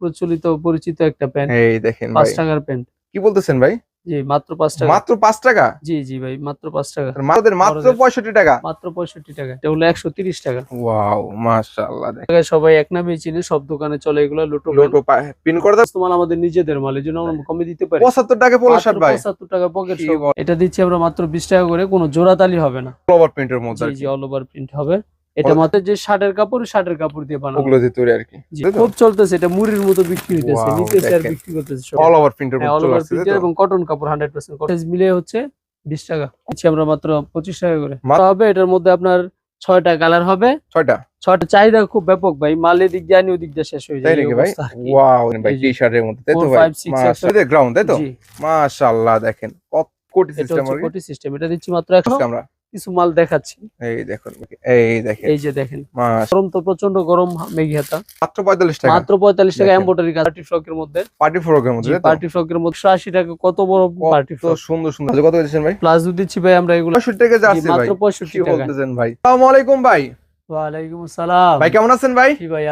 প্রচলিত পরিচিত একটা প্যান্ট। এই দেখেন পাঁচ টাকার প্যান্ট। কি বলতেছেন ভাই? জি মাত্র পাঁচ টাকা। মাত্র পাঁচ টাকা? জি জি ভাই মাত্র পাঁচ টাকা। মাত্র মাত্র পঁয়ষট্টি টাকা? মাত্র পঁয়ষট্টি টাকা। এটা হলো একশো তিরিশ টাকা। ওয়াও মাশাআল্লাহ সবাই এক নামে চিনে সব দোকানে চলে এগুলো লুটো লোটো পিন করে দাও। মাল আমাদের নিজেদের মাল এই জন্য আমরা কমে দিতে পারি। পঁচাত্তর টাকা পলো শার্ট ভাই। পঁচাত্তর টাকা পকেট এটা দিচ্ছি আমরা মাত্র বিশ টাকা করে কোনো জোড়াতালি হবে না। ওভার প্রিন্টের মধ্যে জি অল ওভার প্রিন্ট হবে। এটা মাত্র যে শার্টের কাপড় শার্টের কাপড় দিয়ে বানানো। ওগুলো দিয়ে তৈরি আর কি। খুব চলতেছে এটা মুড়ির মতো বিক্রি হইতেছে আর দেখেন। বিক্রি করতেছে অল ওভার প্রিন্টের অল ওভার প্রিন্টের? এবং কটন কাপড় হান্ড্রেড পার্সেন্ট কটেজ মিলে হচ্ছে বিশ টাকা। দিচ্ছি আমরা মাত্র পঁচিশ টাকা করে। হবে এটার মধ্যে আপনার ছয়টা কালার হবে। ছয়টা? ছয়টা চাহিদা খুব ব্যাপক ভাই মালের দিক দিয়ে আনি ওদিক দিয়ে শেষ হয়ে যায়। নাকি ভাই। ওয়াও ভাই টি শার্টের মধ্যে তাই তো ভাই? মাশাআল্লাহ গ্রাউন্ড তাই তো? মাশাআল্লাহ দেখেন কত কোটি সিস্টেম কোটি সিস্টেম এটা দিচ্ছি মাত্র একশো। আজকে আমরা। কিছু মাল দেখাচ্ছি। এই দেখুন এই দেখেন। এই যে দেখেন। গরম তো প্রচণ্ড গরম মেঘিয়াটা মাত্র পঁয়তাল্লিশ টাকা। মাত্র পঁয়তাল্লিশ টাকা। এম্বোটারি পার্টি ফ্রকের মধ্যে। পার্টি ফ্রকের মধ্যে পার্টি ফ্রকের মধ্যে। আশি টাকা কত বড় পার্টি ফ্রক সুন্দর সুন্দর। কত দিচ্ছেন ভাই? প্লাস দিচ্ছি ভাই আমরা এগুলো। পঁয়ষট্টি টাকা যাচ্ছি মাত্র পঁয়ষট্টি টাকা। বলতেছেন ভাই? আসসালামু আলাইকুম ভাই। ওয়ালাইকুম আসসালাম। ভাই কেমন আছেন ভাই? ভাই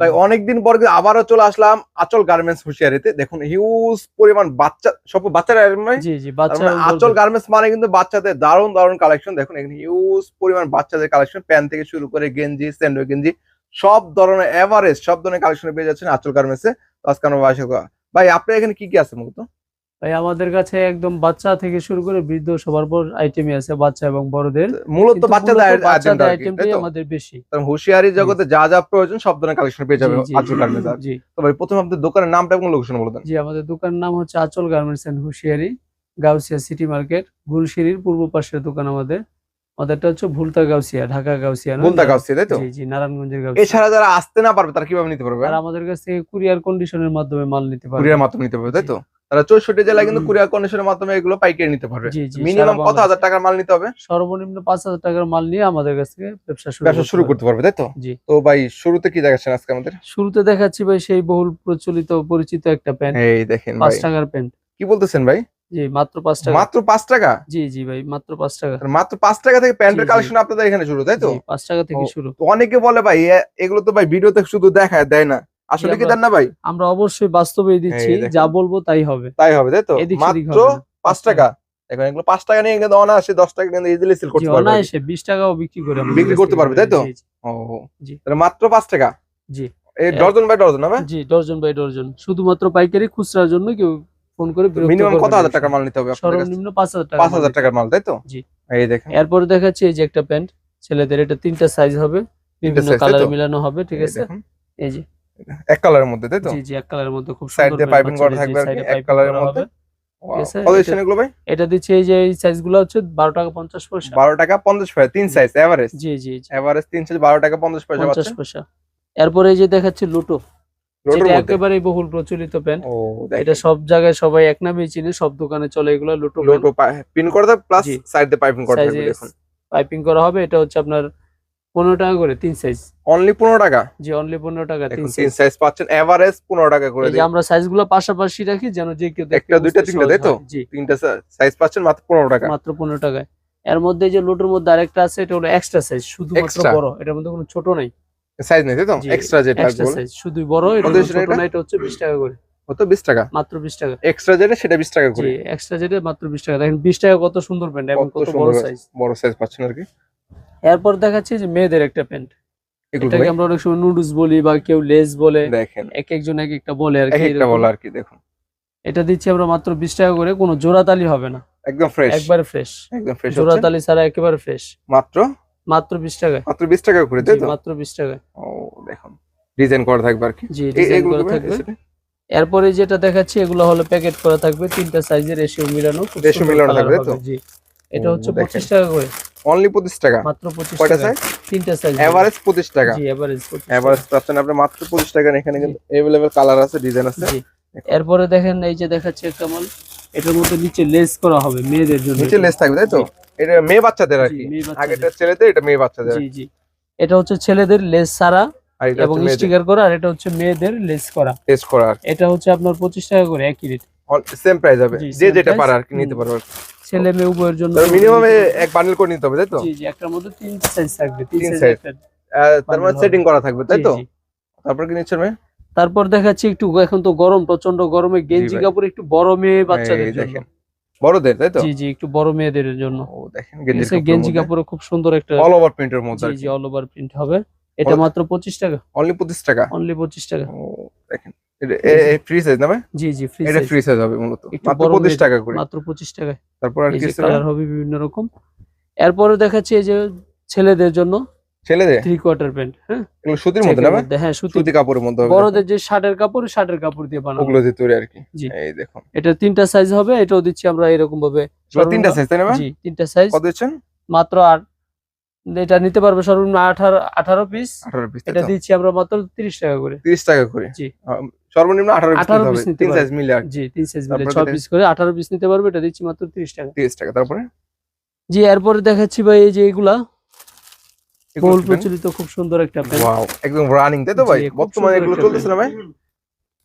ভাই অনেকদিন পর আবারও চলে আসলাম আচল গার্মেন্টস হুশিয়ারিতে। দেখুন হিউজ পরিমাণ বাচ্চা সব বাচ্চারা জি জি বাচ্চা মানে আচল গার্মেন্টস মানে কিন্তু বাচ্চাদের দারুণ দারুণ কালেকশন দেখুন এখানে হিউজ পরিমাণ বাচ্চাদের কালেকশন প্যান্ট থেকে শুরু করে গেঞ্জি স্যান্ডো গেঞ্জি সব ধরনের এভারেজ সব ধরনের কালেকশন পেয়ে যাচ্ছেন আচল গার্মেন্টসে আজকে আমরা ভাই আপনার এখানে কি কি আছে মূলত ভাই আমাদের কাছে একদম বাচ্চা থেকে শুরু করে বৃদ্ধ সবার পর আইটেমই আছে বাচ্চা এবং বড়দের। মূলত বাচ্চাদের আইটেম আইটেমটাই আমাদের বেশি। কারণ হুশিয়ারি জগতে যা যা প্রয়োজন সব ধরনের কালেকশন পেয়ে যাবে আচল গার্মেন্টস জি। তো ভাই প্রথমে আপনাদের দোকানের নামটা এবং লোকেশন বলে দেন। জি আমাদের দোকানের নাম হচ্ছে Achol garments and Hushiyari Gausia city market গুলশিরির পূর্ব পাশের দোকান আমাদের। আমাদেরটা হচ্ছে ভুলতা গাউসিয়া ঢাকা গাউসিয়া বলতা গাছ তাই তো? জি জি নারায়ণগঞ্জের গাউসিয়া। এছাড়া যারা আসতে না পারবে তারা কীভাবে নিতে পারবে? আর আমাদের কাছ থেকে কুরিয়ার কন্ডিশনের মাধ্যমে মাল নিতে পারবে। কুরিয়ার মাধ্যমে নিতে পারবে তাই তো? তারা চৌষট্টি জেলায় কিন্তু কুরিয়ার কন্ডিশনের মাধ্যমে এগুলো পাইকারি নিতে পারবে। মিনিমাম কত হাজার টাকার মাল নিতে হবে? সর্বনিম্ন পাঁচ হাজার টাকার মাল নিয়ে আমাদের কাছ থেকে ব্যবসা শুরু করতে পারবে। তাই তো? তো ভাই শুরুতে কি দেখাচ্ছেন আজকে আমাদের? শুরুতে দেখাচ্ছি ভাই সেই বহুল প্রচলিত পরিচিত একটা প্যান্ট। এই দেখেন পাঁচ টাকার প্যান্ট। কি বলতেছেন ভাই? জি মাত্র পাঁচ টাকা। মাত্র পাঁচ টাকা? জি জি ভাই মাত্র পাঁচ টাকা। মাত্র পাঁচ টাকা থেকে প্যান্টের। কালেকশন আপনাদের এখানে শুরু তাই তো? পাঁচ টাকা থেকে শুরু। তো অনেকে বলে ভাই এগুলো তো ভাই ভিডিওতে শুধু দেখায় দেয় না। আসলে কি আমরা- দেন না ভাই? আমরা অবশ্যই বাস্তবেই দিচ্ছি যা বলব তাই হবে। তাই হবে তাই তো? এদিক মাত্র পাঁচ টাকা। এখন এগুলো পাঁচ টাকা নিয়ে কিন্তু অনায়াসে দশ টাকা কিন্তু ইজিলি সেল করতে পারবে। অনায়াসে বিশ টাকাও বিক্রি করে বিক্রি করতে পারবে, তাই তো? ও জি। তাহলে মাত্র পাঁচ টাকা? জি। এই ডজন বাই ডজন হবে জি ডজন বাই ডজন। শুধুমাত্র পাইকারি খুচরার জন্য কেউ ফোন করে মিনিমাম কত হাজার টাকার মাল নিতে হবে আপনাদের সর্বনিম্ন পাঁচ হাজার টাকা পাঁচ হাজার টাকার মাল তাই তো? জি। এই দেখেন। এরপরে দেখাচ্ছি এই যে একটা প্যান্ট। ছেলেদের এটা তিনটা সাইজ হবে। বিভিন্ন কালার মিলানো হবে ঠিক আছে? এই যে। এক কালারের মধ্যে তাই তো? জি জি এক কালারের মধ্যে খুব সুন্দর দিয়ে pant piping করা থাকবে আর এক করা মধ্যে। কত এটা- দিচ্ছেন এগুলো ভাই? এটা দিচ্ছে এই যে এই সাইজগুলো হচ্ছে বারো টাকা পঞ্চাশ পয়সা। বারো টাকা পঞ্চাশ পয়সা তিন size average G G average তিন সাইজ বারো টাকা পঞ্চাশ পয়সা পঞ্চাশ পাচ্ছেন? পয়সা। এরপরে এই যে দেখাচ্ছি লুটো। যেটা বহুল প্রচলিত প্যান্ট এটা সব জায়গায় সবাই এক নামেই চিনে সব দোকানে চলে এগুলো লুটো লোটো পিন করে দেয় প্লাস সাইড দিয়ে পাইপিং করে থাকবে দেখুন। পাইপিং করা হবে এটা হচ্ছে আপনার পনেরো টাকা করে তিন সাইজ অনলি পনেরো টাকা? জি অনলি পনেরো টাকা তিন সাইজ সাইজ পাচ্ছেন এভারেজ পনেরো টাকা করে দিই আমরা সাইজগুলো পাশাপাশি রাখি যেন যে কেউ একটা, দুইটা, তিনটা, তাই তো? জি। তিনটা সাইজ পাচ্ছেন মাত্র পনেরো টাকা। মাত্র পনেরো টাকায়। এর মধ্যে যে লুটোর মধ্যে আরেকটা আছে এটা হলো এক্সট্রা সাইজ শুধুমাত্র? বড়। এটার মধ্যে কোনো ছোট নাই। সাইজ নেই তাই তো? এক্সট্রা যেটা এক্সট্রা সাইজ শুধুই বড় এটা ছোট এটা? না এটা হচ্ছে বিশ টাকা করে। কত? বিশ টাকা? মাত্র বিশ টাকা। এক্সট্রা যেটা সেটা বিশ টাকা করে। জি এক্সট্রা যেটা মাত্র বিশ টাকা। দেখেন বিশ টাকা কত সুন্দর প্যান্ট এবং কত বড় সাইজ বড় সাইজ পাচ্ছেন আর কি। এরপর দেখাচ্ছি যে মেয়েদের একটা প্যান্ট। এটাকে আমরা অনেক সময় নুডলস বলি বা কেউ লেস বলে দেখেন। এক একজন এক একটা বলে আর কি একটা। বলা আর কি দেখুন। এটা দিচ্ছি আমরা মাত্র বিশ টাকা করে কোনো জোড়াতালি হবে না। একদম ফ্রেশ একবারে ফ্রেশ একদম ফ্রেশ জোড়াতালি ছাড়া একেবারে ফ্রেশ মাত্র? মাত্র বিশ টাকা মাত্র বিশ টাকা করে তাই তো? মাত্র বিশ টাকা ও দেখুন। ডিজাইন করা থাকবে আর কি? জি ডিজাইন করা থাকবে। এরপরে যেটা দেখাচ্ছি এগুলো হলো প্যাকেট করা থাকবে। তিনটা সাইজের রেশিও মিলানো সুন্দর মিলানো থাকবে, তো? জি এটা হচ্ছে দেখেন। পঁচিশ টাকা করে। অনলি পঁচিশ টাকা। মাত্র পঁচিশ কয়টা সাইজ তিনটা সাইজ এভারেজ পঁচিশ টাকা। জি এভারেজ এভারেজ পাচ্ছেন আপনি মাত্র পঁচিশ টাকা এখানে কিন্তু এভেলেবেল কালার আছে ডিজাইন আছে। এরপরে দেখেন এই যে দেখাচ্ছি মাল এটার মধ্যে নিচে লেস করা হবে মেয়েদের জন্য। নিচে লেস থাকবে তাই তো? এটা মেয়ে বাচ্চাদের আর কি। আগেটা ছেলেদের এটা মেয়ে বাচ্চাদের। জি জি। এটা হচ্ছে ছেলেদের লেস এটা এবং স্টিকার করা আর এটা হচ্ছে মেয়েদের লেস করা। টেস্ট করা এটা হচ্ছে আপনার পঁচিশ টাকা করে একই রেট সেম প্রাইস হবে। যে যেটা। পারে আর কি নিতে পারবে। ছেলে মেয়ে উভয়ের জন্য মিনিমাম এক বান্ডেল করে নিতে হবে তাই তো? জি জি একটার মধ্যে তিন সাইজ থাকবে তিন সাইজ তার মানে সেটিং করা থাকবে তাই তো। তারপর কি নিচ্ছেন ভাই? তারপর দেখাচ্ছি একটু এখন তো গরম প্রচণ্ড গরমে গেঞ্জি কাপড় একটু বড় মেয়ে বাচ্চাদের জন্য। দেখেন বড়দের তাই তো? জি জি একটু বড় মেয়েদের জন্য। ও দেখেন গেঞ্জি গেঞ্জি কাপড়ে খুব সুন্দর একটা অল ওভার প্রিন্টের মধ্যে জি জি অল ওভার প্রিন্ট হবে। এটা মাত্র পঁচিশ টাকা। অনলি পঁচিশ টাকা? অনলি পঁচিশ টাকা। ও দেখেন। ফ্রি সাইজ না ভাই? জি জি ফ্রি এটা ফ্রি সাইজ হবে মূলত। মাত্র টাকা করে। মাত্র টাকায়। তারপর আর কি কালার হবে বিভিন্ন রকম। এরপরে দেখাচ্ছি এই যে ছেলেদের জন্য ছেলেদের? থ্রি কোয়ার্টার প্যান্ট হ্যাঁ? এগুলো সুতির মধ্যে না হ্যাঁ সুতি। কাপড়ের মধ্যে হবে বড়দের যে শার্টের কাপড় শার্টের কাপড় দিয়ে বানানো। ওগুলো দিয়ে তৈরি আর কি। জি। এই দেখুন এটা তিনটা সাইজ হবে এটাও দিচ্ছি আমরা এরকম ভাবে তিনটা সাইজ তাই না জি তিনটা সাইজ কত দিচ্ছেন? মাত্র আট। এটা নিতে পারবে সর্বনিম্ন আঠারো আঠারো পিস আঠারো পিস এটা দিচ্ছি আমরা মাত্র তিরিশ টাকা করে। তিরিশ টাকা করে। জি। সর্বনিম্ন আঠারো পিস নিতে হবে। piece নিতে তিন পারবে। সাইজ মিলে জি 3 সাইজ মিলে। 6 পিস করে আঠারো পিস নিতে পারবে এটা দিচ্ছি মাত্র তিরিশ টাকা। তিরিশ টাকা তারপরে? জি এরপরে দেখাচ্ছি ভাই এই যে এগুলা। বহুল প্রচলিত খুব সুন্দর একটা? প্যান্ট একদম রানিং তাই তো ভাই? বর্তমানে এগুলো চলতেছে না ভাই?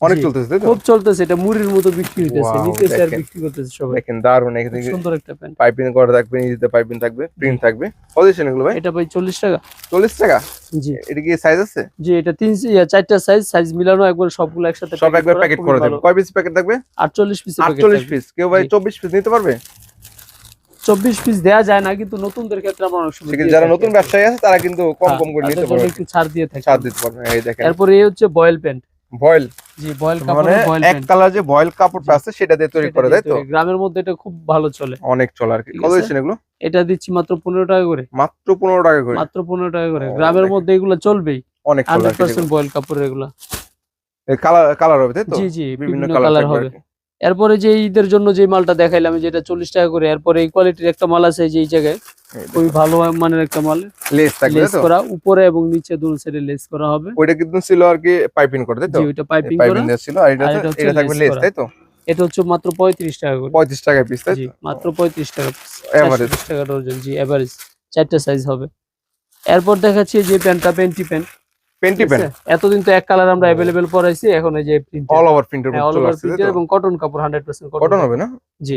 অনেক চলতেছে তাই তো? খুব চলতেছে এটা মুড়ির মতো বিক্রি হইতেছে আর দেখেন। বিক্রি করতেছে সবাই। দেখেন দারুণ এখানে সুন্দর একটা প্যান্ট পাইপিং করা থাকবে নিজেতে পাইপিং থাকবে প্রিন্ট থাকবে। কত দিচ্ছেন এগুলো ভাই? এটা ভাই চল্লিশ টাকা। চল্লিশ টাকা? জি। এটা কি সাইজ আছে? জি এটা তিন ইয়া, চারটা সাইজ সাইজ মিলানো একবার সবগুলো একসাথে সব একবার প্যাকেট করে দেবেন কয় পিস প্যাকেট থাকবে? আটচল্লিশ পিস আটচল্লিশ পিস কেউ ভাই জি। চব্বিশ পিস নিতে পারবে? চব্বিশ পিস দেওয়া যায় না কিন্তু নতুনদের ক্ষেত্রে আমরা অনেক দিয়ে যারা নতুন ব্যবসায়ী আছে তারা কিন্তু কম হ্যাঁ, কম করে নিতে পারবে। ছাড় দিয়ে থাকি। ছাড় দিতে পারবে এই দেখেন। এরপরে এই হচ্ছে বয়েল প্যান্ট ভয়েল জি বয়েল মানে বয়েল এক কালার যে বয়েল কাপড়টা আছে সেটা দিয়ে তৈরি করে তাই তো? গ্রামের মধ্যে এটা খুব ভালো চলে। অনেক চলে আর কি। কত দিচ্ছেন এগুলো? এটা দিচ্ছি মাত্র পনেরো টাকা করে। মাত্র পনেরো টাকা করে? মাত্র পনেরো টাকা করে। গ্রামের মধ্যে এগুলো চলবেই। অনেক চলে হান্ড্রেড পার্সেন্ট বয়েল কাপড় এগুলো। কালার কালার হবে তাই তো? জি জি বিভিন্ন কালার হবে। এরপরে যে ঈদের জন্য যে মালটা দেখাইলাম যেটা চল্লিশ টাকা করে এরপরে এই কোয়ালিটির একটা মাল আছে যে এই জায়গায় খুবই ভালো মানের একটা মাল। লেস লেস করা উপরে এবং নিচে দুই সাইডে লেস করা হবে। ওইটা কিন্তু ছিল আর কি পাইপিং করে তাই তো? ওইটা পাইপিং করা। ছিল আর এটা এটা থাকবে লেস তাই তো? এটা হচ্ছে মাত্র পঁয়ত্রিশ টাকা করে। পঁয়ত্রিশ টাকা পিস তাই তো? মাত্র পঁয়ত্রিশ টাকা Average। চারশো টাকা ডজন জি এভারেজ চারটা সাইজ হবে। এরপর দেখাচ্ছি যে প্যান্টটা পেন্টি প্যান্ট। পেন্টি প্যান্ট এতদিন তো এক কালার আমরা পরাইছি এখন এই যে প্রিন্ট অল ওভার প্রিন্টের অল ওভার প্রিন্টের এবং কটন কাপড় হান্ড্রেড পার্সেন্ট কটন হবে না? জি।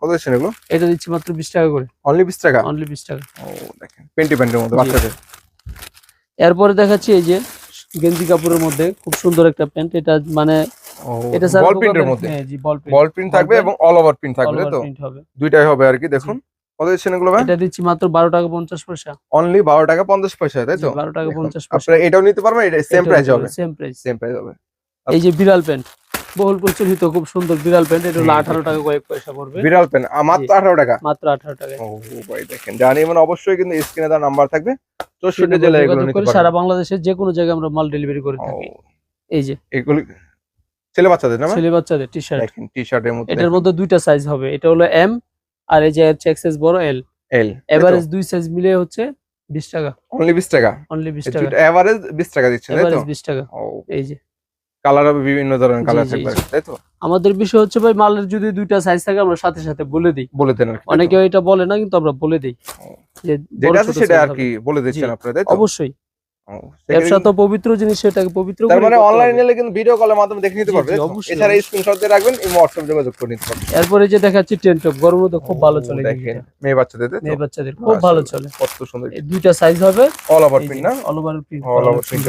কত দিচ্ছেন এগুলো? এটা দিচ্ছি মাত্র বিশ টাকা করে। অনলি বিশ টাকা? অনলি বিশ টাকা। ও দেখেন পেন্টি প্যান্টের মধ্যে বাচ্চাদের। এরপরে দেখাচ্ছি এই যে গেঞ্জি কাপড়ের মধ্যে খুব সুন্দর একটা প্যান্ট এটা মানে এটা বল প্রিন্টের মধ্যে? হ্যাঁ জি বল প্রিন্ট বল প্রিন্ট থাকবে এবং অল ওভার প্রিন্ট থাকবে তো? হবে। দুইটাই হবে আর কি দেখুন। কত দিচ্ছেন এগুলো ভাই? এটা দিচ্ছি মাত্র বারো টাকা পঞ্চাশ পয়সা। অনলি বারো টাকা পঞ্চাশ পয়সা তাই তো? বারো টাকা পয়সা। আপনারা এটাও নিতে পারবেন এটা সেম প্রাইস হবে। সেম প্রাইস সেম প্রাইস হবে। এই যে বিড়াল প্যান্ট বহুল প্রচলিত খুব সুন্দর বিড়াল প্যান্ট এটা হলো টাকা কয়েক পয়সা পড়বে। বিড়াল মাত্র টাকা? মাত্র আঠারো টাকায় ও ভাই দেখেন জানি মানে অবশ্যই কিন্তু স্ক্রিনে তার নাম্বার থাকবে। চৌষট্টি জেলায় এগুলো নিতে পারবেন। সারা বাংলাদেশের যে কোনো জায়গায় আমরা মাল ডেলিভারি করে থাকি। এই যে। এগুলো ছেলে বাচ্চাদের না? ছেলে বাচ্চাদের টি শার্ট দেখেন টি শার্টের মধ্যে এটার মধ্যে দুইটা সাইজ হবে এটা হলো এম আর এই যে হচ্ছে এক্সেস বড় এল এল এভারেজ দুই সাইজ মিলে হচ্ছে বিশ টাকা। অনলি বিশ টাকা? অনলি বিশ টাকা। এভারেজ বিশ টাকা দিচ্ছে তাই তো? এভারেজ বিশ টাকা। এই যে। কালার হবে বিভিন্ন ধরনের কালার থাকবে তাই তো? আমাদের বিষয় হচ্ছে ভাই মালের যদি দুইটা সাইজ থাকে আমরা সাথে সাথে বলে দিই। বলে দেন আর কি, অনেকে এটা বলে না কিন্তু আমরা বলে দিই। যে যেটা আছে সেটা আর কি বলে দিচ্ছেন আপনারা তাই তো? অবশ্যই। ব্যবসা তো পবিত্র জিনিস সেটাকে পবিত্র তার মানে অনলাইন। নিলে কিন্তু ভিডিও কলের মাধ্যমে দেখে নিতে পারবে। তো? এছাড়া। স্ক্রিনশট দিয়ে রাখবেন এই হোয়াটসঅ্যাপ যোগাযোগ করে নিতে পারবেন। এরপরে যে দেখাচ্ছি টেন টপ গরমের মধ্যে খুব ভালো চলে দেখেন মেয়ে বাচ্চাদের তো? মেয়ে বাচ্চাদের খুব ভালো চলে। কত সুন্দর। এই দুইটা সাইজ হবে। অল ওভার প্রিন্ট না? All over print all over print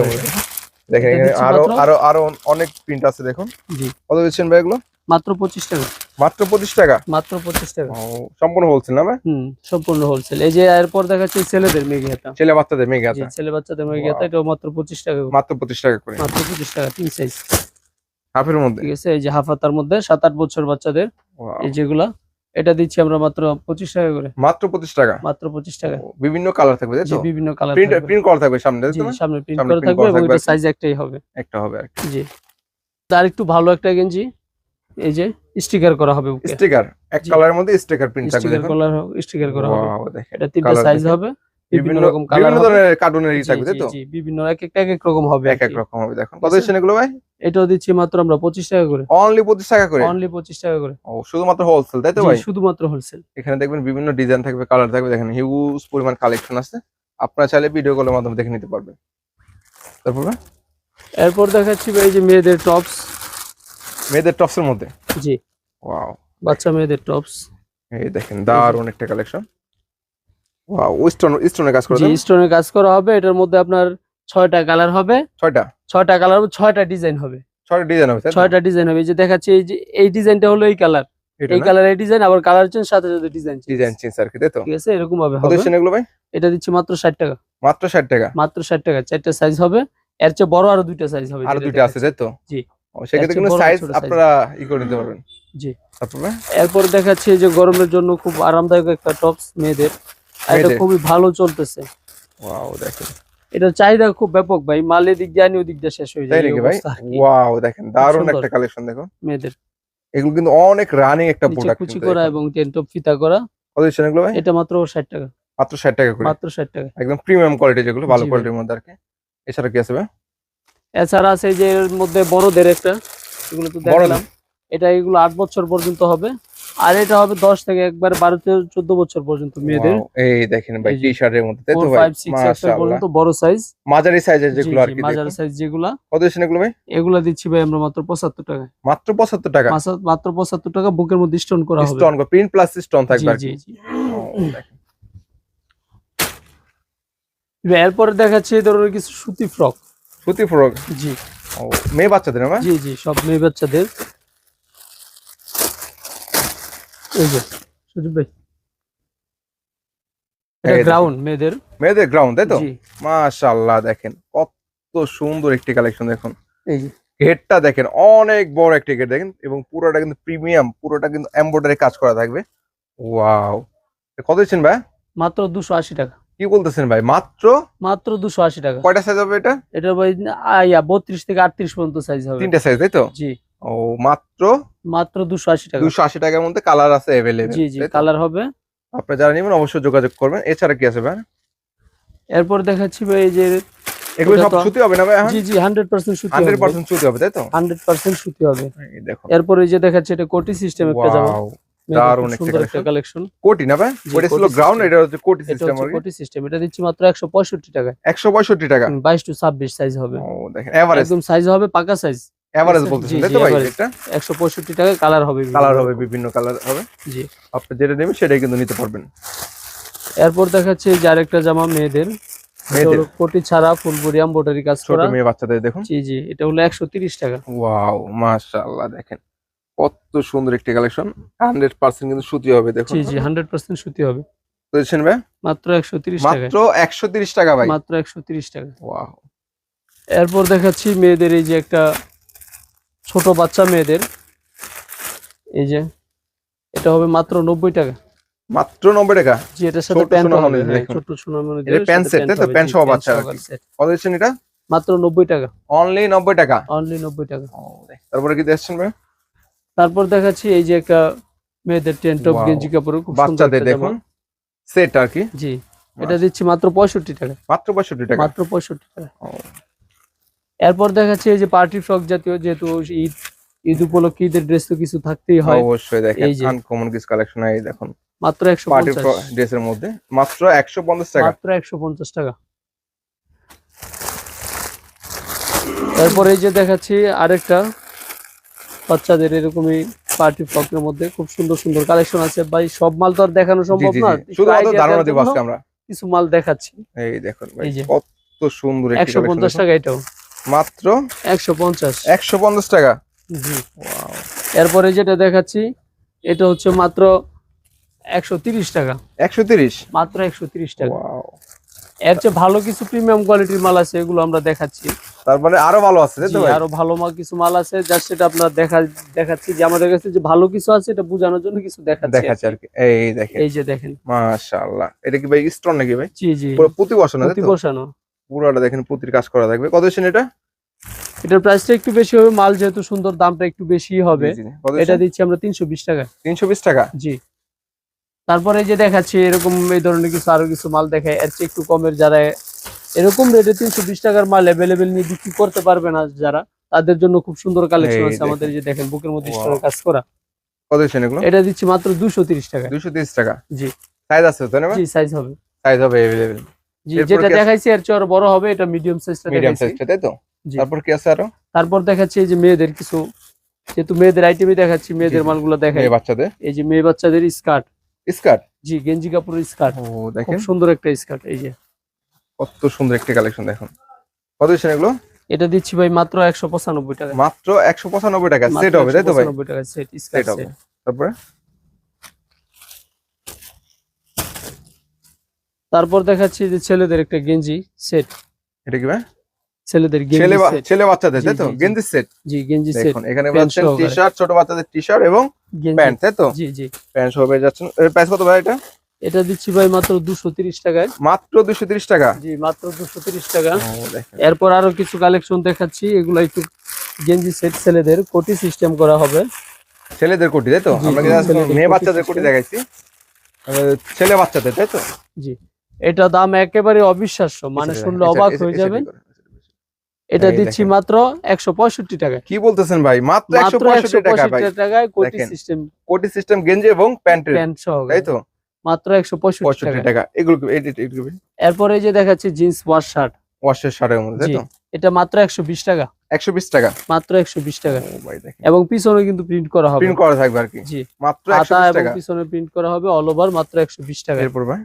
দেখেন আরও আরও আরও অনেক প্রিন্ট আছে দেখুন। জি। কত দিচ্ছেন ভাই এগুলো? মাত্র পঁচিশ টাকা। মাত্র পঁচিশ টাকা? মাত্র পঁচিশ টাকা। ও, সম্পূর্ণ হোলসেল না ভাই? হুম সম্পূর্ণ হোলসেল এই যে এরপর দেখাচ্ছি ছেলেদের মেঘে হাতা। ছেলে বাচ্চাদের মেয়ে জি ছেলে বাচ্চাদের মেঘে হাতা এটাও মাত্র পঁচিশ টাকা মাত্র পঁচিশ টাকা করে। মাত্র পঁচিশ টাকা তিন সাইজ হাফের মধ্যে? ঠিক আছে এই যে হাফ হাতার মধ্যে সাত আট বছর বাচ্চাদের। এই যেগুলা এটা দিচ্ছি আমরা মাত্র পঁচিশ টাকা করে। মাত্র পঁচিশ টাকা? মাত্র পঁচিশ টাকা। বিভিন্ন কালার থাকবে জি বিভিন্ন কালার প্রিন্ট প্রিন্ট করা থাকবে সামনে সামনে প্রিন্ট করা থাকবে এবং এটা। সাইজ একটাই হবে। একটা হবে আর জি। তার একটু ভালো একটা গেঞ্জি। এই যে স্টিকার করা হবে স্টিকার এক। কালারের মধ্যে স্টিকার প্রিন্ট থাকবে স্টিকার করা স্টিকার করা হবে। এটা তিনটা সাইজ হবে বিভিন্ন রকম কালার বিভিন্ন ধরনের কার্টুনের ই থাকবে তো? জি, বিভিন্ন এক একটা এক এক রকম হবে এক এক রকম হবে দেখুন। কত? দিচ্ছেন এগুলো ভাই? এটাও দিচ্ছি মাত্র আমরা পঁচিশ টাকা করে। অনলি পঁচিশ টাকা করে? অনলি পঁচিশ টাকা করে। ও শুধুমাত্র হোলসেল তাই তো ভাই? শুধুমাত্র হোলসেল এখানে দেখবেন বিভিন্ন ডিজাইন থাকবে কালার থাকবে দেখেন হিউজ পরিমাণ কালেকশন আছে। আপনারা চাইলে ভিডিও কলের মাধ্যমে দেখে নিতে পারবেন। তারপর? এরপর দেখাচ্ছি ভাই এই যে মেয়েদের টপস মেয়েদের টপসের মধ্যে? জি। ওয়াও। বাচ্চা মেয়েদের টপস। এই দেখেন দারুণ একটা কালেকশন। ওয়াও স্টোন স্টোনের কাজ করে জি? স্টোনের কাজ করা হবে। এটার মধ্যে আপনার ছয়টা কালার হবে। ছয়টা? ছয়টা কালার হবে ছয়টা ডিজাইন হবে। ছয়টা ডিজাইন হবে? ছয়টা ডিজাইন হবে। এই যে দেখাচ্ছি এই যে এই ডিজাইনটা হলো এই কালার। এই? কালার এই ডিজাইন আবার কালার চেঞ্জ সাথে সাথে ডিজাইন চেঞ্জ ডিজাইন চেঞ্জ আর কি তো? ঠিক আছে এরকম ভাবে কত হবে। দিচ্ছেন এগুলো ভাই? এটা দিচ্ছি মাত্র ষাট টাকা। মাত্র ষাট টাকা? মাত্র ষাট টাকা চারটা সাইজ হবে। এর চেয়ে বড় আরও দুইটা সাইজ হবে। আর দুইটা আছে তাই তো? জি। ও, সেক্ষেত্রে কিন্তু সাইজ আপনারা ই করে নিতে পারবেন। জি। তারপরে এরপর দেখাচ্ছি যে গরমের জন্য খুব আরামদায়ক একটা টপস মেয়েদের। এটা খুবই ভালো চলতেছে। ওয়াও দেখেন। এটার চাহিদা খুব ব্যাপক ভাই মাল এদিক দিয়ে আনি ওদিক দিয়ে শেষ হয়ে যায়। ভাই? ওয়াও দেখেন দারুণ একটা কালেকশন দেখো। মেয়েদের। এগুলো কিন্তু অনেক রানিং একটা প্রোডাক্ট কুচি করা এবং টেন টপ ফিতা করা। কত এগুলো ভাই? এটা মাত্র ষাট টাকা। মাত্র ষাট টাকা করে। মাত্র টাকা। একদম প্রিমিয়াম কোয়ালিটি যেগুলো ভালো কোয়ালিটির মধ্যে আর কি। এছাড়া কি আছে ভাই? এছাড়া আছে যে এর মধ্যে বড়দের একটা এগুলো তো দেখলাম। এটা এগুলো আট বছর পর্যন্ত হবে। আর এটা হবে দশ থেকে একবার বারো থেকে চোদ্দ বছর পর্যন্ত মেয়েদের। এই দেখেন ভাই টি শার্টের মধ্যে তাই তো ভাই? পর্যন্ত বড় সাইজ মাঝারি সাইজের যেগুলো আর কি মাঝারি সাইজ যেগুলা। কত দিচ্ছেন এগুলো ভাই? এগুলা দিচ্ছি ভাই আমরা মাত্র পঁচাত্তর টাকা। মাত্র পঁচাত্তর টাকা? মাত্র পঁচাত্তর টাকা বুকের মধ্যে স্টোন করা হবে। স্টোন প্রিন্ট প্লাস স্টোন থাকবে জি জি এরপরে দেখাচ্ছি এই ধরনের কিছু সুতি ফ্রক সুতি ফ্রক? জি। ও, মেয়ে বাচ্চাদের না জি জি সব মেয়ে বাচ্চাদের। এই যে সুদীপ ভাই। এটা গ্রাউন্ড মেয়েদের। মেয়েদের গ্রাউন্ড তাই তো? জি। মাশাআল্লাহ দেখেন কত সুন্দর একটি কালেকশন দেখুন। এই যে। গেটটা দেখেন অনেক বড় একটি গেট দেখেন এবং পুরোটা কিন্তু প্রিমিয়াম পুরোটা কিন্তু এমব্রয়ডারি কাজ করা থাকবে। ওয়াও কত দিচ্ছেন ভাই? মাত্র দুশো আশি টাকা। কি বলতেছেন ভাই? মাত্র? মাত্র দুশো আশি টাকা। কয়টা সাইজ হবে এটা? এটা ভাই আইয়া বত্রিশ থেকে আটত্রিশ পর্যন্ত সাইজ হবে। তিনটা সাইজ তাই তো? জি। ও মাত্র? মাত্র দুশো আশি টাকা। দুশো আশি টাকার মধ্যে কালার আছে অ্যাভেলেবেল জি জি কালার হবে। আপনি যারা নেবেন অবশ্যই যোগাযোগ করবেন। এছাড়া কি আছে ভাই? এরপর দেখাচ্ছি ভাই এই যে এগুলো সব সুতি হবে না ভাই জি জি হান্ড্রেড পার্সেন্ট সুতি হান্ড্রেড হবে পার্সেন্ট সুতি হবে তাই তো? হান্ড্রেড পার্সেন্ট সুতি হবে। এই দেখো। এরপর এই যে দেখাচ্ছে এটা কোটি সিস্টেম একটা জামা একটা একটা collection। কালেকশন কোটি না ভাই? ওটা ছিল গ্রাউন্ড এটা হচ্ছে কোটি সিস্টেম কোটি সিস্টেম এটা দিচ্ছি মাত্র একশো পঁয়ষট্টি টাকা একশো পঁয়ষট্টি টাকা? বাইশ টু ছাব্বিশ সাইজ হবে। ও দেখেন এভারেজ একদম সাইজ হবে পাকা সাইজ এভারেজ বলতেছেন তাই তো ভাই এটা? একশো পঁয়ষট্টি টাকা কালার হবে কালার হবে বিভিন্ন কালার হবে। জি। আপনি যেটা নেবেন সেটাই কিন্তু নিতে পারবেন। এরপর দেখাচ্ছে এই যে আরেকটা জামা মেয়েদের। কোটি ছাড়া ফুলবুরি এমব্রয়ডারি কাজ ছোট করা। মেয়ে বাচ্চাদের দেখুন। জি জি এটা হলো একশো তিরিশ টাকা। ওয়াও মাশাআল্লাহ দেখেন। কত সুন্দর একটি কালেকশন। হান্ড্রেড পার্সেন্ট কিন্তু সুতি হবে দেখুন। জি জি হান্ড্রেড পার্সেন্ট সুতি হবে। বুঝছেন ভাই? মাত্র একশো তিরিশ টাকা মাত্র একশো তিরিশ টাকা ভাই। মাত্র একশো তিরিশ টাকা। ওয়াও। এরপর দেখাচ্ছি মেয়েদের এই যে একটা ছোট বাচ্চা মেয়েদের। এই যে এটা হবে মাত্র নব্বই টাকা। মাত্র নব্বই টাকা? জি এটার সাথে ছোট প্যান্ট সোনামণি হবে। ছোট সোনামণি এটা প্যান্ট set, তাই তো? প্যান্ট সহ বাচ্চা কত দিচ্ছেন এটা? মাত্র নব্বই টাকা। অনলি নব্বই টাকা। অনলি নব্বই টাকা। তারপরে কি দেখছেন ভাই? তারপর দেখাচ্ছি এই যে একটা মেয়েদের টেন টপ গেঞ্জি কাপড় খুব বাচ্চাদের দেখুন। সেট আর কি? জি এটা দিচ্ছি মাত্র পঁয়ষট্টি টাকা মাত্র পঁয়ষট্টি টাকা মাত্র পঁয়ষট্টি টাকা এরপর দেখাচ্ছি এই যে পার্টি ফ্রক জাতীয় যেহেতু ঈদ ঈদ উপলক্ষে ঈদের ড্রেস তো কিছু থাকতেই হয়। অবশ্যই দেখেন এই যে। আনকমন কিছু কালেকশন এই দেখুন। মাত্র একশো পার্টি পঞ্চাশ। ড্রেসের মধ্যে। মাত্র একশো পঞ্চাশ টাকা। মাত্র একশো পঞ্চাশ টাকা। তারপর এই যে দেখাচ্ছি আরেকটা বাচ্চাদের এরকমই পার্টি ফ্রকের মধ্যে খুব সুন্দর সুন্দর কালেকশন আছে। ভাই সব মাল তো আর দেখানো সম্ভব না। একটু শুধুমাত্র ধারণা দিব আজকে আমরা। কিছু মাল দেখাচ্ছি। এই দেখুন ভাই কত সুন্দর একটি একশো পঞ্চাশ collection টাকা এটাও। মাত্র একশো পঞ্চাশ। একশো পঞ্চাশ টাকা? জি। Wow, এরপরে যেটা দেখাচ্ছি এটা হচ্ছে মাত্র একশো তিরিশ টাকা। একশো তিরিশ? মাত্র একশো তিরিশ টাকা। Wow, এর চেয়ে ভালো কিছু প্রিমিয়াম কোয়ালিটির মাল আছে এগুলো আমরা দেখাচ্ছি। তারপরে আরও ভালো আছে আরও ভালো মাল কিছু মাল আছে যার সেটা আপনার দেখা দেখাচ্ছি যে আমাদের কাছে যে ভালো কিছু আছে এটা বোঝানোর জন্য কিছু দেখাচ্ছি দেখাচ্ছে আর কি। এই দেখেন। এই যে দেখেন। মাশাআল্লাহ। এটা কি ভাই স্টোন নাকি ভাই? জি জি। পুরো পুঁতি বসানো প্রতি বসানো। পুরোটা দেখেন পুঁতির কাজ করা থাকবে। কত দিচ্ছেন এটা? এটার প্রাইসটা একটু বেশি হবে মাল যেহেতু সুন্দর দামটা একটু বেশি হবে। এটা দিচ্ছি আমরা তিনশো বিশ টাকা। তিনশো বিশ টাকা? জি। তারপরে এই যে দেখাচ্ছি এরকম এই ধরনের কিছু আরও কিছু মাল দেখায় এর চেয়ে একটু কমের যারা এরকম রেটে তিনশো বিশ টাকার মাল অ্যাভেলেবেল নিয়ে বিক্রি করতে পারবে না যারা তাদের জন্য খুব সুন্দর কালেকশন আছে আমাদের যে দেখেন বুকের মধ্যে কাজ করা। কত এগুলো? এটা দিচ্ছি মাত্র দুশো তিরিশ টাকা। দুশো তিরিশ টাকা? জি। সাইজ আছে তো জি সাইজ হবে। সাইজ হবে এভেলেবেল জি যেটা দেখাইছি এর চেয়ে বড় হবে এটা মিডিয়াম সাইজটা মিডিয়াম সাইজটা তাই তো? তারপর কি আছে আরও? তারপর দেখাচ্ছি এই যে মেয়েদের কিছু যেহেতু মেয়েদের আইটেমই দেখাচ্ছি মেয়েদের মালগুলো দেখাই। বাচ্চাদের? এই যে মেয়ে বাচ্চাদের স্কার্ট স্কার্ট? জি গেঞ্জি কাপড়ের স্কার্ট। ও দেখেন। সুন্দর একটা স্কার্ট এই যে। কত সুন্দর একটি কালেকশন দেখুন। কত দিচ্ছেন এগুলো? এটা দিচ্ছি ভাই মাত্র একশো পঁচানব্বই টাকা। মাত্র একশো পঁচানব্বই টাকা সেট হবে তাই তো ভাই? 195 টাকা সেট সেট হবে। তারপরে? তারপর দেখাচ্ছি যে ছেলেদের একটা গেঞ্জি সেট এটা কি ভাই? ছেলেদের ছেলে বাচ্চাদের তাই তো। গেঞ্জি সেট জি গেঞ্জি সেট এখানে পাচ্ছেন টি শার্ট ছোট বাচ্চাদের টি শার্ট এবং প্যান্ট তাই তো? জি জি। প্যান্ট সহ পেয়ে যাচ্ছেন। এর প্রাইস কত ভাই এটা? এটা দিচ্ছি ভাই মাত্র দুশো তিরিশ টাকায়। মাত্র দুশো তিরিশ টাকা? জি মাত্র দুশো তিরিশ টাকা। এরপর আরও কিছু কালেকশন দেখাচ্ছি। এগুলো একটু গেঞ্জি সেট ছেলেদের কোটি সিস্টেম করা হবে। ছেলেদের কোটি তাই তো? আমরা মেয়ে বাচ্চাদের কোটি। দেখাইছি। ছেলে বাচ্চাদের তাই তো? জি। এটা দাম একেবারে অবিশ্বাস্য। মানে শুনলে অবাক হয়ে যাবেন। এটা দিচ্ছি মাত্র একশো পঁয়ষট্টি টাকা কি বলতেছেন ভাই? মাত্র একশো পঁয়ষট্টি টাকা ভাই। টাকায় কোটি সিস্টেম কোটি সিস্টেম গেঞ্জি এবং প্যান্টের। প্যান্ট সহ তাই তো? মাত্র একশো পঁয়ষট্টি টাকা। এগুলো এরপরে যে দেখাচ্ছি জিন্স ওয়াশ শার্ট। ওয়াশের শার্টের মধ্যে এটা মাত্র একশো বিশ টাকা। একশো বিশ টাকা? মাত্র একশো বিশ টাকা। এবং পিছনে কিন্তু প্রিন্ট করা হবে। প্রিন্ট করা থাকবে আর কি। জি। মাত্র বিশ এবং পিছনে প্রিন্ট করা হবে অল ওভার মাত্র একশো বিশ টাকা এরপর ভাই?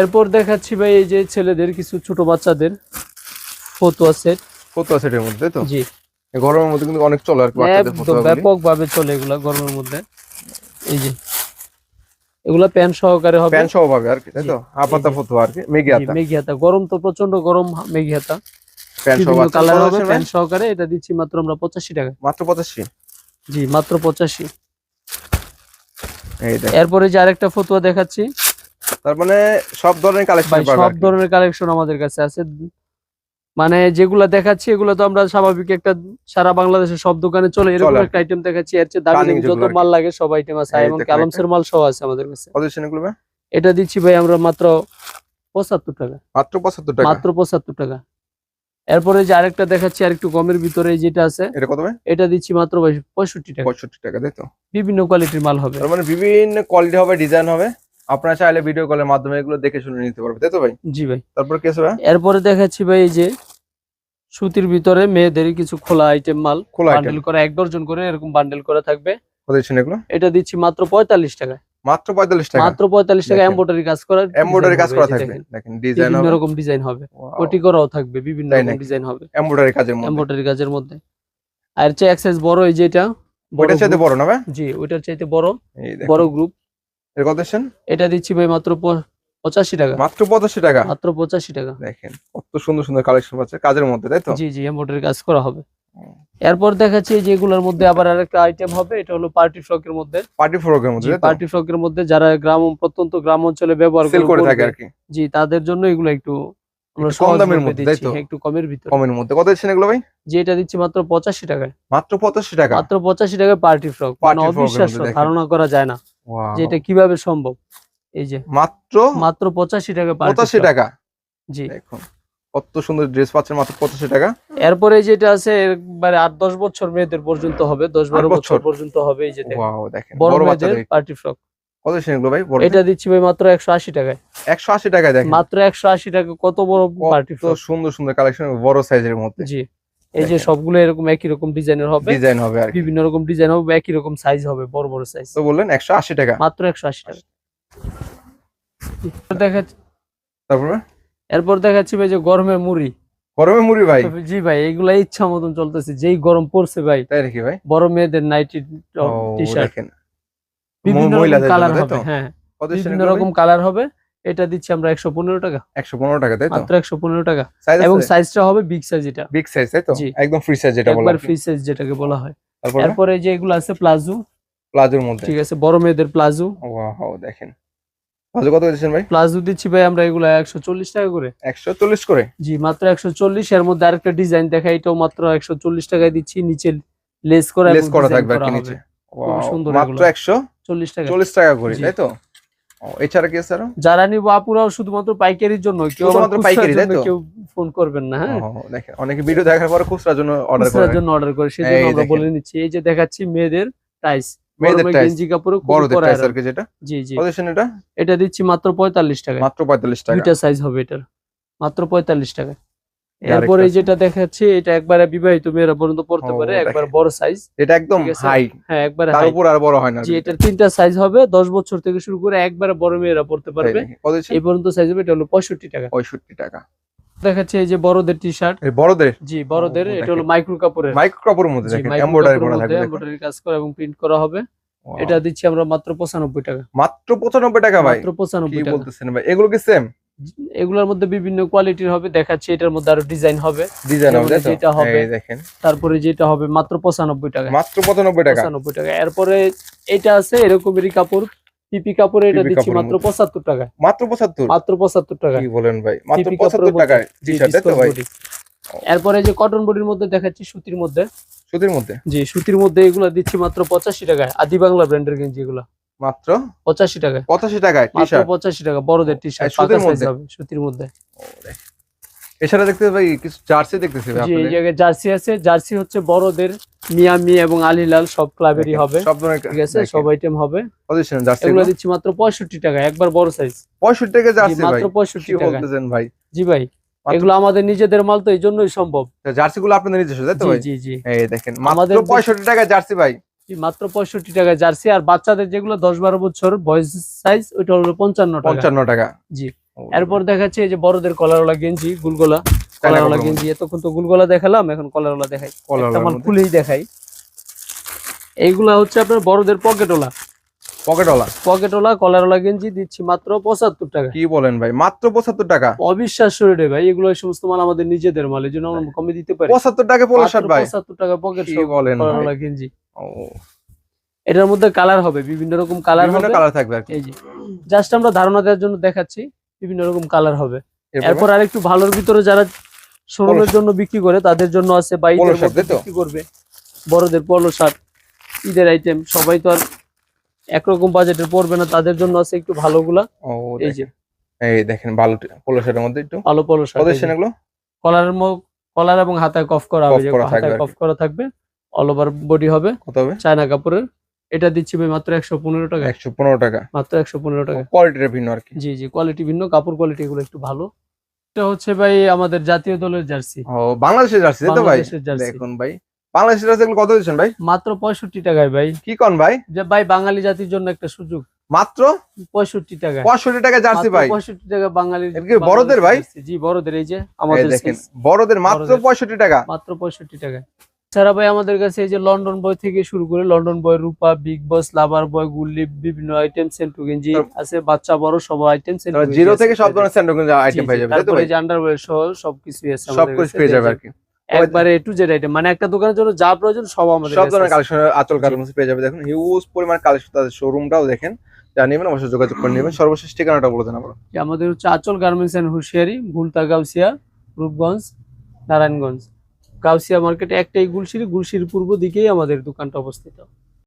এরপর দেখাচ্ছি ভাই এই যে ছেলেদের কিছু ছোট বাচ্চাদের। ফতুয়া সেট আছে এটার মধ্যে তাই তো? জি। গরমের মধ্যে কিন্তু অনেক চলে আর কি বাচ্চাদের ব্যাপক ভাবে চলে এগুলা গরমের মধ্যে। এই যে এগুলা প্যান্ট সহকারে হবে। প্যান্ট সহ পাবে আর কি তাই তো? হাফাতা ফতুয়া আর কি জি, হাতা। গরম তো প্রচণ্ড গরম হাতা। প্যান্ট সহ কালার হবে? প্যান্ট সহকারে। এটা দিচ্ছি মাত্র আমরা পঁচাশি টাকা। মাত্র পঁচাশি? জি মাত্র পঁচাশি। এই দেখ। এরপরে যে আরেকটা ফতুয়া দেখাচ্ছি। তার মানে সব ধরনের কালেকশন পাবে সব ধরনের কালেকশন আমাদের কাছে আছে। মানে যেগুলা দেখাচ্ছি এগুলো তো আমরা স্বাভাবিক একটা সারা বাংলাদেশের সব দোকানে চলে এরকম একটা আইটেম দেখাচ্ছি। এর চেয়ে দামি যত আর। মাল লাগে সব আইটেম আছে। এবং দেখুন ক্যালমসের মাল সহ আছে আমাদের কাছে? এটা দিচ্ছি ভাই আমরা মাত্র পঁচাত্তর টাকা। মাত্র পঁচাত্তর টাকা? মাত্র পঁচাত্তর টাকা। এরপরে যে আরেকটা দেখাচ্ছি আরেকটু কমের ভিতরে যেটা আছে এটা কত ভাই? এটা দিচ্ছি মাত্র পঁয়ষট্টি টাকা। পঁয়ষট্টি টাকা তাই তো? বিভিন্ন কোয়ালিটির মাল হবে। মানে বিভিন্ন কোয়ালিটি হবে ডিজাইন হবে। আপনারা চাইলে ভিডিও কলের মাধ্যমে এগুলো দেখে শুনে নিতে পারবে তাই তো ভাই? জি ভাই। তারপর কি আছে ভাই? এরপরে দেখাচ্ছি ভাই এই যে সুতির ভিতরে মেয়েদের কিছু খোলা আইটেম মাল খোলা বান্ডেল করা এক ডজন করে এরকম বান্ডেল করা থাকবে। এটা দিচ্ছি মাত্র পঁয়তাল্লিশ টাকা মাত্র পঁয়তাল্লিশ টাকা? মাত্র পঁয়তাল্লিশ টাকা দেখেন। কাজ করা এমব্রয়ডারি কাজ করা থাকবে দেখেন। ডিজাইন বিভিন্ন হবে। রকম ডিজাইন হবে। কোটি করাও থাকবে বিভিন্ন রকম ডিজাইন হবে। এমব্রয়ডারি কাজের মধ্যে। এম্বোটারি কাজের মধ্যে। আর চেয়ে এক্সেস বড় এই যেটা বড় ওইটা চাইতে বড় না ভাই? জি ওইটার চাইতে বড়। বড় গ্রুপ এর কত এটা দিচ্ছি ভাই মাত্র পঁচাশি টাকা। মাত্র পঁচাশি টাকা? মাত্র পঁচাশি টাকা। দেখেন কত সুন্দর সুন্দর কালেকশন পাচ্ছে কাজের মধ্যে তাই তো? জি জি কাজ করা হবে। এরপর দেখাচ্ছি যেগুলোর মধ্যে আবার আরেকটা আইটেম হবে এটা হলো পার্টি ফ্রকের মধ্যে। পার্টি ফ্রকের মধ্যে পার্টি ফ্রকের মধ্যে যারা গ্রাম প্রত্যন্ত গ্রাম অঞ্চলে ব্যবহার করে থাকে আর কি। জি তাদের জন্য এগুলো একটু আমরা কম দামের মধ্যে, তাই তো? একটু কমের ভিতরে। কমের মধ্যে। কত দিচ্ছেন এগুলো ভাই? যে এটা দিচ্ছি মাত্র পঁচাশি টাকায়। মাত্র পঁচাশি টাকা? মাত্র পঁচাশি টাকায় পার্টি ফ্রক মানে অবিশ্বাস্য ধারণা করা যায় না. যে এটা কীভাবে সম্ভব? এই যে মাত্র মাত্র পঁচাশি টাকা পঁচাশি টাকা। জি। দেখুন কত সুন্দর ড্রেস পাচ্ছেন মাত্র পঁচাশি টাকা। এরপরে যেটা আছে একবারে আট দশ বছর মেয়েদের পর্যন্ত হবে দশ বারো বছর? পর্যন্ত হবে এই যে দেখেন। বড় মেয়েদের পার্টি ফ্রক কত দিচ্ছেন ভাই? এটা দিচ্ছি ভাই মাত্র একশো আশি টাকায়। একশো আশি টাকায় দেখেন। মাত্র একশো আশি টাকা কত বড় পার্টি ফ্রক সুন্দর সুন্দর কালেকশন বড় সাইজের মধ্যে। জি। এই যে সবগুলো এরকম একই রকম ডিজাইনের হবে ডিজাইন হবে আর বিভিন্ন রকম ডিজাইন হবে একই রকম সাইজ হবে বড় বড় সাইজ তো বললেন একশো আশি টাকা। মাত্র একশো আশি টাকা। দেখাচ্ছি তারপরে এরপর দেখাচ্ছি ভাই যে গরমের মুড়ি। গরমে মুড়ি ভাই? জি ভাই এগুলা ইচ্ছা মতন চলতেছে যেই গরম পড়ছে ভাই। তাই নাকি ভাই? বড় মেয়েদের নাইটি টি শার্ট বিভিন্ন কালার হবে হ্যাঁ। বিভিন্ন রকম কালার হবে। এটা দিচ্ছি আমরা একশো পনেরো টাকা। একশো পনেরো টাকা তাই তো? মাত্র একশো পনেরো টাকা। এবং সাইজটা হবে বিগ সাইজ এটা বিগ সাইজ তাই তো? একদম ফ্রি সাইজ যেটা বলা একবার ফ্রি সাইজ যেটাকে বলা হয়। তারপরে? যে এগুলো আছে প্লাজো। প্লাজোর মধ্যে। ঠিক আছে বড় মেয়েদের প্লাজো। ওয়াও দেখেন। প্লাজো কত দিচ্ছেন ভাই? প্লাজো দিচ্ছি ভাই আমরা এগুলো একশো চল্লিশ টাকা করে। একশো চল্লিশ করে? জি মাত্র একশো চল্লিশ। এর মধ্যে আরেকটা ডিজাইন দেখা এটাও মাত্র একশো চল্লিশ টাকায় দিচ্ছি। নিচে লেস করা লেস করা থাকবে নিচে। সুন্দর মাত্র এগুলো। একশো চল্লিশ টাকা চল্লিশ টাকা করে তাই তো? এছাড়া কি আছে আরও? যারা নিবো আপুরাও শুধুমাত্র পাইকারির জন্য কেউ শুধুমাত্র পাইকারি, তাই তো? কেউ ফোন করবেন না হ্যাঁ? দেখেন অনেকে ভিডিও দেখার পর খুচরার জন্য অর্ডার খুচরার জন্য অর্ডার করে সেজন্য আমরা বলে নিচ্ছি এই যে দেখাচ্ছি মেয়েদের টাইস মেয়েদের গরমে টাইস গেঞ্জি কাপড়ে বড়দের টাইস আর কি যেটা? জি জি। এটা? এটা দিচ্ছি মাত্র পঁয়তাল্লিশ টাকা মাত্র পঁয়তাল্লিশ টাকা। দুইটা সাইজ হবে এটার। মাত্র পঁয়তাল্লিশ টাকা এরপরে। যেটা দেখাচ্ছি এটা একবারে বিবাহিত মেয়েরা পর্যন্ত পড়তে পারে একবার বড় সাইজ এটা একদম হাই হ্যাঁ একবারে তার। উপর আর বড় হয় না জি কি। এটার তিনটা সাইজ হবে দশ বছর থেকে শুরু করে একবারে বড় মেয়েরা পড়তে পারবে। এই পর্যন্ত সাইজ হবে এটা হলো পঁয়ষট্টি টাকা। পঁয়ষট্টি টাকা। দেখাচ্ছে এই যে বড়দের টি শার্ট এই বড়দের? জি বড়দের এটা হলো। মাইক্রো কাপড়ের। মাইক্রো কাপড়ের মধ্যে দেখেন মাইক্রো এমব্রয়ডারি করা থাকবে। দেখুন। এমব্রয়ডারি কাজ করা এবং প্রিন্ট করা হবে। এটা দিচ্ছি আমরা মাত্র পঁচানব্বই টাকা। মাত্র পঁচানব্বই টাকা ভাই? মাত্র কি পঁচানব্বই টাকা। বলতেছেন ভাই? এগুলো কি সেম এগুলোর মধ্যে বিভিন্ন কোয়ালিটির হবে দেখাচ্ছি এটার মধ্যে আরও ডিজাইন হবে। ডিজাইন হবে? যেটা হবে। দেখেন। তারপরে যেটা হবে মাত্র পঁচানব্বই টাকা। মাত্র পঁচানব্বই টাকা? পঁচানব্বই টাকা। এরপরে এটা আছে এরকমেরই কাপড় পিপি কাপড়ে এটা দিচ্ছি মাত্র মধ্যে। পঁচাত্তর টাকা মাত্র পঁচাত্তর? মাত্র পঁচাত্তর টাকা কি বলেন ভাই? মাত্র পিপি পঁচাত্তর কাপড়ের টাকায়। টি জি, শার্ট তাই তো ভাই। এরপরে যে কটন বডির মধ্যে দেখাচ্ছি সুতির মধ্যে। সুতির মধ্যে? জি সুতির মধ্যে এগুলা দিচ্ছি মাত্র পঁচাশি টাকায়। আদি বাংলা ব্র্যান্ডের গেঞ্জি এগুলা। মাত্র? পঁচাশি টাকায়। পঁচাশি টাকায় টি-শার্ট পঁচাশি টাকা বড়দের টি শার্ট সুতির মধ্যে? সুতির মধ্যে। এছাড়া দেখতে ভাই কিছু জার্সি দেখতেছি ভাই জি এই। জায়গায় জার্সি আছে। জার্সি হচ্ছে বড়দের মিয়ামি এবং আলিলাল সব ক্লাবেরই হবে। সব ঠিক আছে সব আইটেম হবে। পজিশন জার্সি এগুলো দিচ্ছি মাত্র পঁয়ষট্টি টাকা একবার বড় সাইজ পঁয়ষট্টি টাকা জার্সি ভাই। মাত্র পঁয়ষট্টি কি টাকা বলতেছেন ভাই? জি ভাই এগুলো আমাদের নিজেদের মাল তো এই জন্যই সম্ভব। জার্সি গুলো আপনাদের নিজস্ব তাই তো ভাই? জি জি। এই দেখেন মাত্র আমাদের যে- পঁয়ষট্টি টাকা জার্সি ভাই। মাত্র পঁয়ষট্টি টাকা জার্সি আর বাচ্চাদের যেগুলো দশ বারো বছর বয়স সাইজ ওইটা হলো পঞ্চান্ন টাকা। পঞ্চান্ন টাকা। জি। এরপর দেখাচ্ছে এই যে বড়দের কলারওয়ালা গেঞ্জি গুলগোলা। কলারওয়ালা গেঞ্জি এতক্ষণ তো গুলগোলা দেখালাম এখন কলারওয়ালা দেখাই। খুলেই দেখাই। এইগুলা হচ্ছে আপনার বড়দের পকেটওয়ালা। পকেটওয়ালা। পকেটওয়ালা কলারওয়ালা গেঞ্জি দিচ্ছি মাত্র পঁচাত্তর টাকা। কি বলেন ভাই? মাত্র পঁচাত্তর টাকা? অবিশ্বাস্য রে ভাই এগুলো এই সমস্ত মাল আমাদের নিজেদের মাল এই জন্য আমরা কমে দিতে পারি। পঁচাত্তর টাকা পোলো ভাই। পঁচাত্তর টাকা পকেট বলেন? কলারওয়ালা গেঞ্জি। ও, এটার মধ্যে কালার হবে বিভিন্ন রকম কালার হবে। কালার থাকবে এই যে জাস্ট আমরা ধারণা দেওয়ার জন্য দেখাচ্ছি বিভিন্ন রকম কালার হবে। এরপরে? আরেকটু ভালোর ভিতরে যারা শোরুমের জন্য বিক্রি করে তাদের জন্য আছে বা ঈদের মধ্যে বিক্রি করবে। বড়দের পলো শার্ট ঈদের আইটেম সবাই তো আর একরকম বাজেটের পড়বে না তাদের জন্য আছে একটু ভালোগুলা। ও এই যে। এই দেখেন ভালো পোলো শার্টের মধ্যে একটু। ভালো পলো শার্ট কলারের মো কলার এবং হাতায় কফ করা হবে হাতায় কফ করা থাকবে। অল ওভার বডি হবে। কত হবে? চায়না কাপড়ের এটা দিচ্ছি ভাই মাত্র একশো পনেরো টাকা। একশো পনেরো টাকা। মাত্র একশো পনেরো টাকা। কোয়ালিটির ভিন্ন আর কি। জি জি কোয়ালিটি ভিন্ন কাপড় কোয়ালিটি এগুলো একটু ভালো। এটা হচ্ছে ভাই আমাদের জাতীয় দলের জার্সি। ও বাংলাদেশের জার্সি তো ভাই? জার্সি। দেখুন ভাই বাংলাদেশের জার্সি কত দিচ্ছেন ভাই? মাত্র পঁয়ষট্টি টাকায় ভাই। কি কোন ভাই? যে ভাই বাঙালি জাতির জন্য একটা সুযোগ। মাত্র? পঁয়ষট্টি টাকা পঁয়ষট্টি টাকা জার্সি ভাই। পঁয়ষট্টি টাকা বাঙালি বড়দের ভাই? জি বড়দের এই যে আমাদের দেখেন বড়দের মাত্র। পঁয়ষট্টি টাকা। মাত্র পঁয়ষট্টি টাকা এছাড়া ভাই আমাদের কাছে এই যে লন্ডন বয় থেকে শুরু করে London boy Rupa big boss lover boy গুল্লি বিভিন্ন আইটেম সেন্টু গেঞ্জি আছে বাচ্চা বড় সব আইটেম সেন্টু জিরো থেকে সব ধরনের স্যান্ডো আইটেম পেয়ে যাবে তারপরে যে আন্ডারওয়্যার সহ সবকিছু আছে আমাদের কিছু। পেয়ে যাবে আর কি। একবারে টু জেড আইটেম মানে একটা দোকানের জন্য যা প্রয়োজন সব আমাদের সব ধরনের কালেকশন আচল গার্মেন্টস পেয়ে যাবে দেখুন হিউজ পরিমাণ কালেকশন তাদের শোরুমটাও দেখেন অবশ্যই যোগাযোগ করে নেবেন সর্বশেষ ঠিকানাটা বলে দেন আমরা আমাদের হচ্ছে Achol garments and Hushiyari Bhulta Gausia Rupganj Narayanganj. Gausia market একটাই গুলশির গুলশির পূর্ব দিকেই আমাদের দোকানটা অবস্থিত।